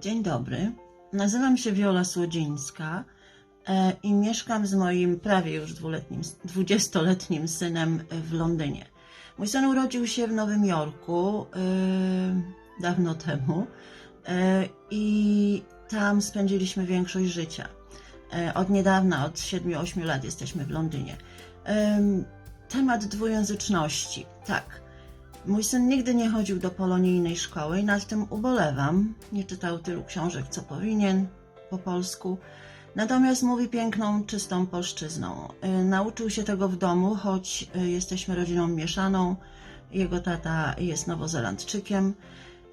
Dzień dobry. Nazywam się Wiola Słodzińska e, i mieszkam z moim prawie już dwuletnim, dwudziestoletnim synem w Londynie. Mój syn urodził się w Nowym Jorku e, dawno temu e, i tam spędziliśmy większość życia. E, Od niedawna, od 7-8 lat jesteśmy w Londynie. Em, Temat dwujęzyczności. Tak. Mój syn nigdy nie chodził do polonijnej szkoły i nad tym ubolewam. Nie czytał tylu książek, co powinien po polsku. Natomiast mówi piękną, czystą polszczyzną. Y, Nauczył się tego w domu, choć y, jesteśmy rodziną mieszaną. Jego tata jest nowozelandczykiem.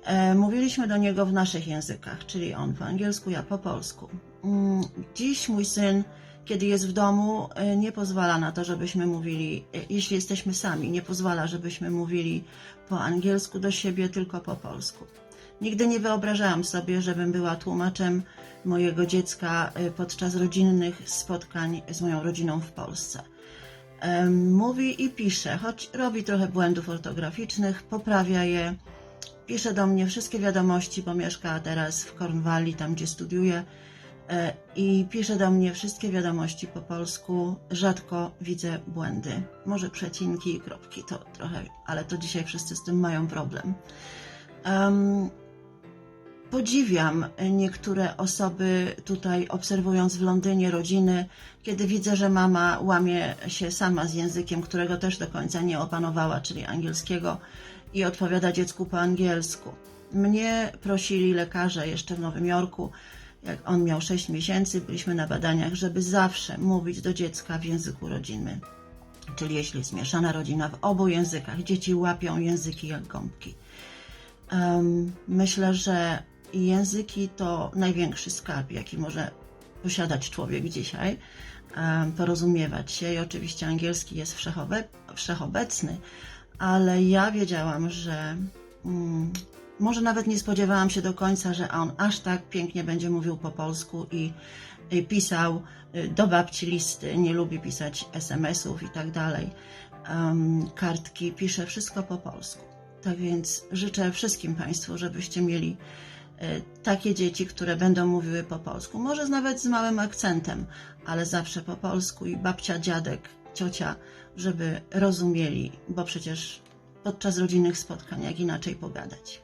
E, Mówiliśmy do niego w naszych językach, czyli on po angielsku, ja po polsku. Mm, Dziś mój syn, kiedy jest w domu, e, nie pozwala na to, żebyśmy mówili, e, jeśli jesteśmy sami, nie pozwala, żebyśmy mówili po angielsku do siebie, tylko po polsku. Nigdy nie wyobrażałam sobie, żebym była tłumaczem mojego dziecka e, podczas rodzinnych spotkań z moją rodziną w Polsce. Mówi i pisze, choć robi trochę błędów ortograficznych, poprawia je. Pisze do mnie wszystkie wiadomości, bo mieszka teraz w Cornwalli, tam gdzie studiuje. E, I pisze do mnie wszystkie wiadomości po polsku. Rzadko widzę błędy. Może przecinki i kropki, to trochę, ale to dzisiaj wszyscy z tym mają problem. Em, podziwiam niektóre osoby tutaj, obserwując w Londynie rodziny, kiedy widzę, że mama łamie się sama z językiem, którego też do końca nie opanowała, czyli angielskiego, i odpowiada dziecku po angielsku. Mnie prosili lekarze jeszcze w Nowym Jorku, jak on miał 6 miesięcy, byliśmy na badaniach, żeby zawsze mówić do dziecka w języku rodzinnym. Czyli jeśli jest mieszana rodzina w obu językach, dzieci łapią języki jak gąbki. Em, myślę, że języki to największy skarb, jaki może posiadać człowiek dzisiaj. Em, porozumiewać się i oczywiście angielski jest wszechobe, wszechobecny, ale ja wiedziałam, że mm, może nawet nie spodziewałam się do końca, że on aż tak pięknie będzie mówił po polsku i, pisał y, do babci listy, nie lubi pisać SMS-ów i tak dalej. Em, kartki, pisze wszystko po polsku. Tak więc życzę wszystkim Państwu, żebyście mieli e, takie dzieci, które będą mówiły po polsku. Może nawet z małym akcentem, ale zawsze po polsku i babcia, dziadek, ciocia, żeby rozumieli, bo przecież podczas rodzinnych spotkań jak inaczej pogadać.